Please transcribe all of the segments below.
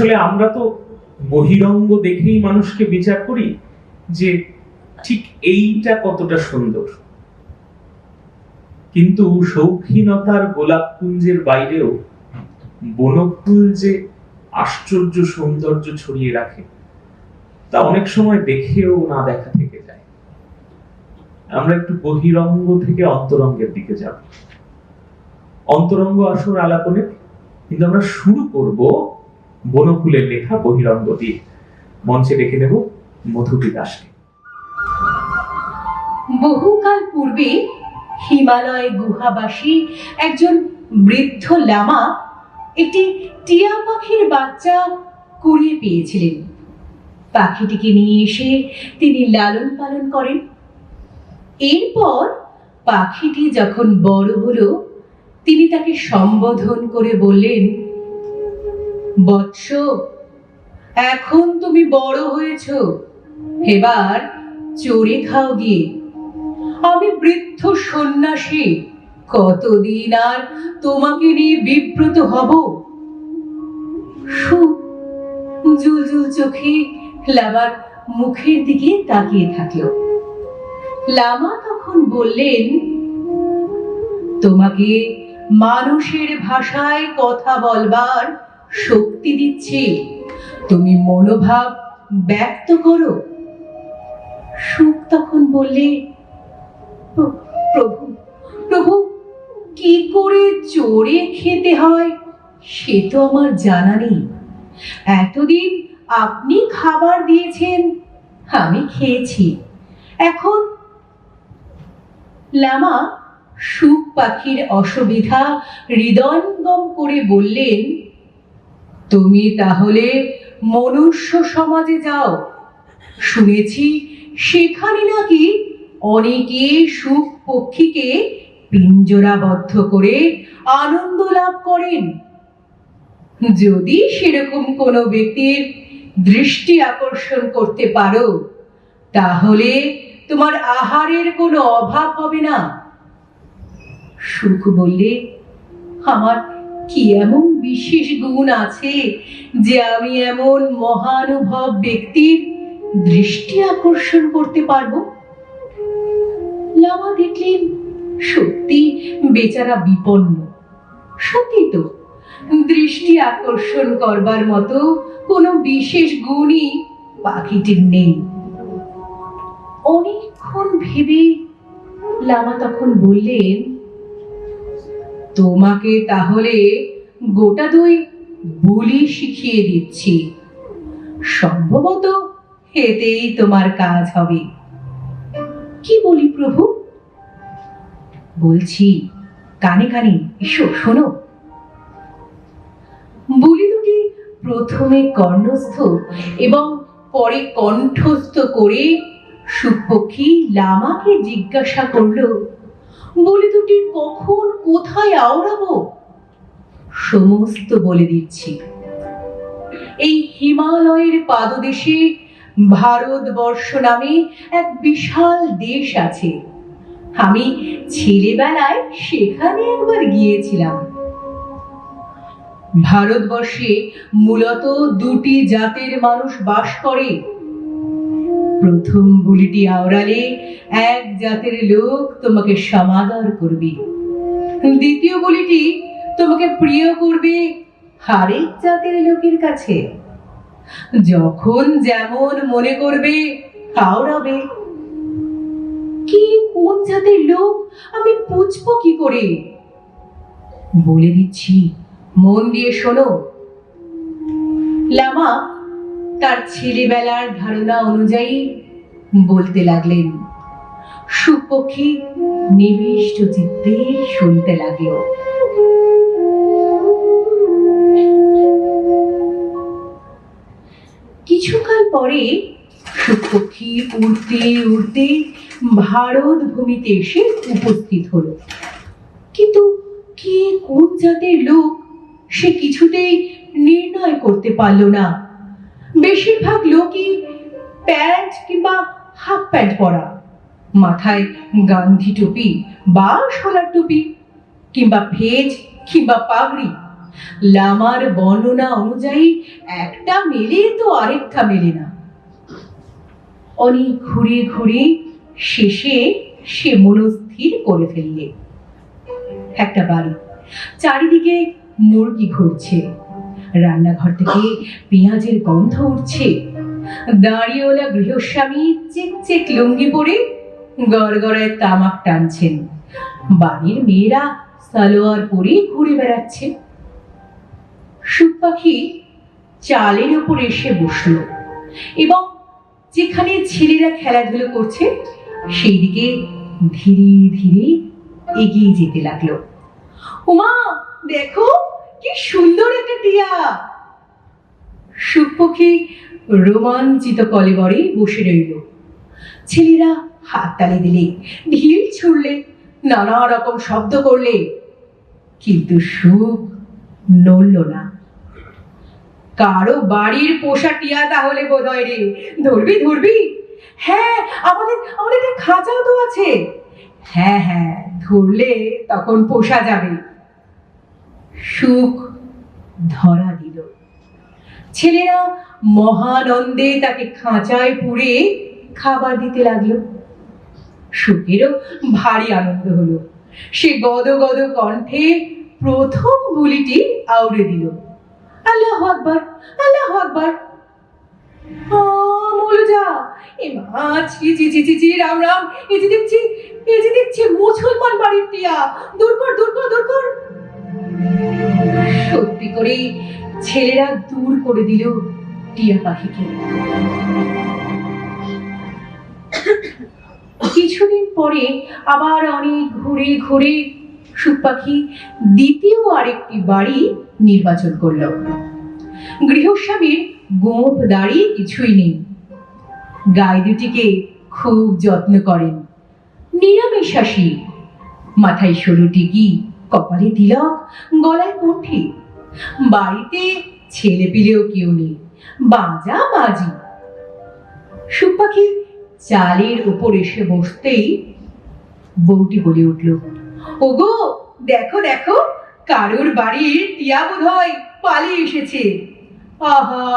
আসলে আমরা তো বহিরঙ্গ দেখেই মানুষকে বিচার করি যে ঠিক এইটা কতটা সুন্দর। কিন্তু শৌখিনতার গোলাপ কুঞ্জের বাইরেও বনফুল যে আশ্চর্য সৌন্দর্য ছড়িয়ে রাখে, তা অনেক সময় দেখেও না দেখা থেকে যায়। আমরা একটু বহিরঙ্গ থেকে অন্তরঙ্গের দিকে যাব। অন্তরঙ্গ আসর আলাপনে কিন্তু আমরা শুরু করব বনফুলের লেখা বহিরঙ্গ দিয়ে মঞ্চে ডেকে নেব মধুটি দাসকে। বহুকাল পূর্বে হিমালয় গুহাবাসী একজন বৃদ্ধ লামা একটি টিয়া পাখির বাচ্চা কুড়িয়ে পেয়েছিলেন। পাখিটিকে নিয়ে এসে তিনি লালন পালন করেন। এরপর পাখিটি যখন বড় হলো, তিনি তাকে সম্বোধন করে বললেন বৎস। এখন তুমি বড় হয়েছ। এবার চড়ে খাও গিয়ে। আমি বৃদ্ধ সন্ন্যাসী, কতদিন আর তোমাকে নিয়ে বিব্রত হব? সুখ চোখে লামার মুখের দিকে তাকিয়ে থাকল। লামা তখন বললেন, তোমাকে মানুষের ভাষায় কথা বলবার শক্তি দিচ্ছে। তুমি মনোভাব ব্যক্ত করো। সুখ তখন বললে প্রভু প্রভু, কি করে চড়ে খেতে হয় সে তো আমার জানা নেই। এতদিন আপনি খাবার দিয়েছেন, আমি খেয়েছি। এখন লামা সুখ পাখির অসুবিধা হৃদয়ঙ্গম করে বললেন তুমি তাহলে মনুষ্য সমাজে যাও। শুনেছি সেখানে নাকি অনেকে সুখ পক্ষীকে পিঞ্জরাবদ্ধ করে আনন্দ লাভ করেন। যদি সেরকম কোনো ব্যক্তির দৃষ্টি আকর্ষণ করতে পারো, তাহলে তোমার আহারের কোনো অভাব হবে না। সুখ বললে, আমার কি এমন বিশেষ গুণ আছে যে আমি এমন মহানুভব ব্যক্তির দৃষ্টি আকর্ষণ করতে পারব? লামা দেখলেন, সত্যি বেচারা বিপন্ন। সত্যি তো, দৃষ্টি আকর্ষণ করবার মতো কোনো বিশেষ গুণই পাখিটির নেই। অনেকক্ষণ ভেবে লামা তখন বললেন তোমাকে তাহলে গোটা দুই বুলি শিখিয়ে দিচ্ছি। সম্ভবত এতেই তোমার কাজ হবে। কি বলি প্রভু? বলছি, কানে কানে, এসো, শোনো। বুলি দুটি প্রথমে কর্ণস্থ এবং পরে কণ্ঠস্থ করে সুপক্ষী লামাকে জিজ্ঞাসা করল বলি দুটি, কখন কোথায় আওড়াবো? সমস্ত বলে দিচ্ছি। এই হিমালয়ের পাদদেশে ভারতবর্ষ নামে এক বিশাল দেশ আছে। আমি ছেলেবেলায় সেখানে একবার গিয়েছিলাম। ভারতবর্ষে মূলত দুটি জাতের মানুষ বাস করে। প্রথম বুলিটি আওড়ালে এক জাতের লোক তোমাকে সমাদর করবে। দ্বিতীয় বুলিটি তোমাকে প্রিয় করবে হারেক জাতের লোকের কাছে। যখন যেমন মনে করবে আওড়াবে কি কোন জাতের লোক? আমি বুঝব কি করে? বলে দিচ্ছি, মন দিয়ে শোনো। লামা তার ছেলেবেলার ধারণা অনুযায়ী বলতে লাগলেন, সুপক্ষী নিবিষ্ট চিত্তে শুনতে লাগল। কিছুকাল পরে সুপক্ষী উড়তে উড়তে ভারত ভূমিতে এসে উপস্থিত হলো। কিন্তু কে কোন জাতের লোক, সে কিছুতেই নির্ণয় করতে পারল না। বেশিরভাগ লোকই প্যান্ট কিংবা হাফ প্যান্ট পরা। মাথায় গান্ধী টুপি বা সোনার টুপি কিংবা ফেজ কিংবা পাগড়ি। লামার বর্ণনা অনুযায়ী একটা মেলে তো আরেকটা মেলে না। অনেক ঘুরে ঘুরে শেষে সে মনস্থির করে ফেললে। একটা বাড়ি। চারিদিকে মুরগি ঘুরছে। রান্নাঘর থেকে পেঁয়াজের গন্ধ উঠছে। দাঁড়িয়েওয়ালা গৃহস্বামী চেক চেক লুঙ্গি পরে গড়গড়ায় তামাক টানছেন। বাড়ির মেয়েরা সালোয়ার পরে ঘুরে বেড়াচ্ছে। সুখ পাখি চালের উপর এসে বসল এবং যেখানে ছেলেরা খেলাধুলো করছে সেই দিকে ধীরে ধীরে এগিয়ে যেতে লাগল। উমা, দেখো কি সুন্দর একটা টিয়া। সুখপক্ষী রোমাঞ্চিত কলেবরে বসে রইল। ছেলেরা হাততালি দিলে, ঢিল ছুড়লে, নানা রকম শব্দ করলে, কিন্তু সুখ নড়ল না। কারও বাড়ির পোষা টিয়া তাহলে বোধ হয় রে, ধরবি ধরবি? হ্যাঁ আমাদের আমাদের একটা খাঁচাও তো আছে। হ্যাঁ হ্যাঁ ধরলে তখন পোষা যাবে। সুখ ধরা দিল। ছেলেরা মহানন্দে তাকে খাঁচায় পুড়ে খাবার দিতে লাগল। সুখেরও ভারী আনন্দ হলো। সে গদ গদ কণ্ঠে প্রথম গুলিটি আউড়ে দিল। আল্লাহ আকবার আল্লাহ আকবার। মৌলজা এ মা, ছি ছি ছি ছি ছি, রাম রাম। এই যে দেখছি, এই যে দেখছি মুসলমান বাড়ির টিয়া। দূর কর দূর কর দূর কর। সত্যি করে ছেলেরা দূর করে দিল টিয়া পাখিকে। কিছুদিন পরে আবার অনেক ঘুরে ঘুরে সুখ পাখি দ্বিতীয় আরেকটি বাড়ি নির্বাচন করল। গৃহস্বামীর গোপ দাড়ি কিছুই নেই। গায়ে দুটিকে খুব যত্ন করেন। নিরামিষাসী মাথায় সরু টিকি কপালে তিলক, গলায় কণ্ঠি। বাড়িতে ছেলে পিলেও কেউ নেই, বাজা বাজি। সুখ পাখি চালের উপর এসে বসতেই বউটি বলে উঠল, ওগো, দেখো দেখো, কারোর বাড়ির টিয়া বোধ হয় পালিয়ে এসেছে। আহা,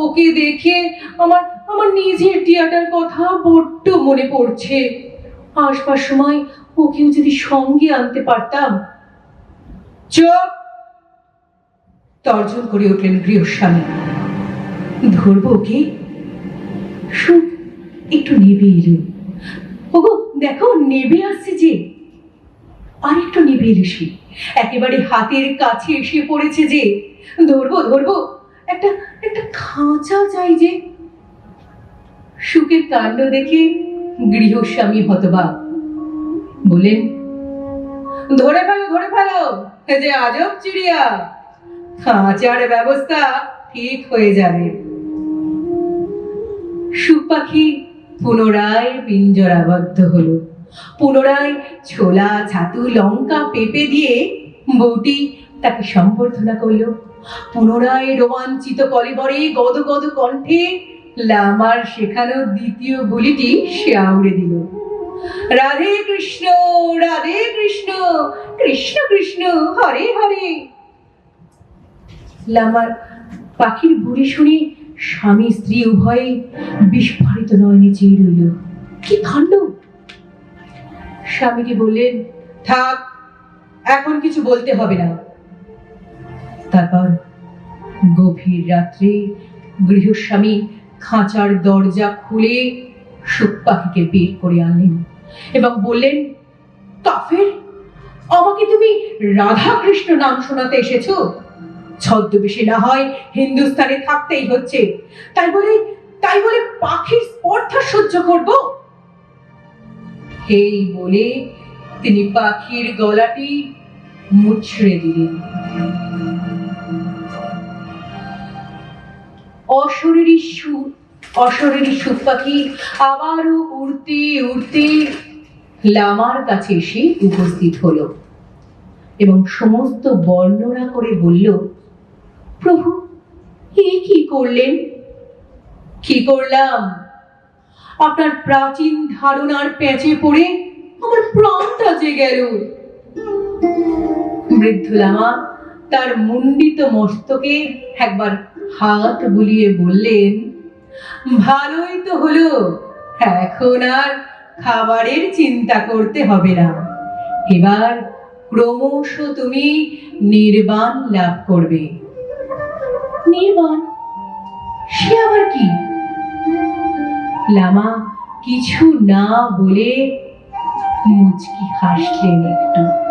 ওকে দেখে আমার আমার নিজের টিয়াটার কথা বড্ড মনে পড়ছে। আসবার সময় ওকেও যদি সঙ্গে আনতে পারতাম চোখ তর্জন করে উঠলেন গৃহস্বামী। ধরবো ওকে? সুখ একটু নেবে এলো। ওগো, দেখো, নেবে আসছে যে। আর একটু নেবে এলো সে। একেবারে হাতের কাছে এসে পড়েছে যে। ধরবো ধরবো, একটা একটা খাঁচা চাই যে। সুখের কাণ্ড দেখে গৃহস্বামী হতবাক। বলেন ধরে ফেলো ধরে ফেলো। যে আজব চিড়িয়া। খাঁচার ব্যবস্থা ঠিক হয়ে যাবে। সুখ পাখি পুনরায় পিঞ্জরাবদ্ধ হলো। পুনরায় ছোলা, ছাতু, লঙ্কা, পেঁপে দিয়ে বউটি তাকে সম্বর্ধনা করল। পুনরায় রোমাঞ্চিত কলেবরে গদ গদ কণ্ঠে লামার শেখানো দ্বিতীয় গুলিটি সে আউড়ে দিল। রাধে কৃষ্ণ রাধে কৃষ্ণ কৃষ্ণ কৃষ্ণ, হরে হরে। লামার পাখির বুড়ি শুনে স্বামী স্ত্রী উভয়ে বিস্ফারিত নয়নে চেয়ে রইল। কি কাণ্ড স্বামীটি বললেন, থাক, এখন কিছু বলতে হবে না। তারপর গভীর রাত্রে গৃহস্বামী খাঁচার দরজা খুলে সুখ পাখিকে বের করে আনলেন। এবং বললেন কাফের আমাকে তুমি রাধা কৃষ্ণ নাম শোনাতে এসেছ? ছদ্মবেশে না হয় হিন্দুস্তানে থাকতেই হচ্ছে। তাই বলে তাই বলে পাখির স্পর্ধা সহ্য করব? এই বলে তিনি পাখির গলাটি মুছড়ে দিলেন। অশরীরী সুর অশরীরী সুখ পাখি আবারও উড়তে উড়তে লামার কাছে এসে উপস্থিত হলো। এবং সমস্ত বর্ণনা করে বলল, প্রভু, এ কি করলেন? কি করলাম? আপনার প্রাচীন ধারণার প্যাচে পড়ে আমার প্রাণটা যে গেল। বৃদ্ধ লামা তার মুন্ডিত মস্তকে একবার হাত বুলিয়ে বললেন, ভালোই তো হলো, এখন আর খাবারের চিন্তা করতে হবে না। এবার ক্রমশ তুমি নির্বাণ লাভ করবে। নির্বাণ? সে আবার কি? লামা কিছু না বলে মুচকি হাসলেন একটু।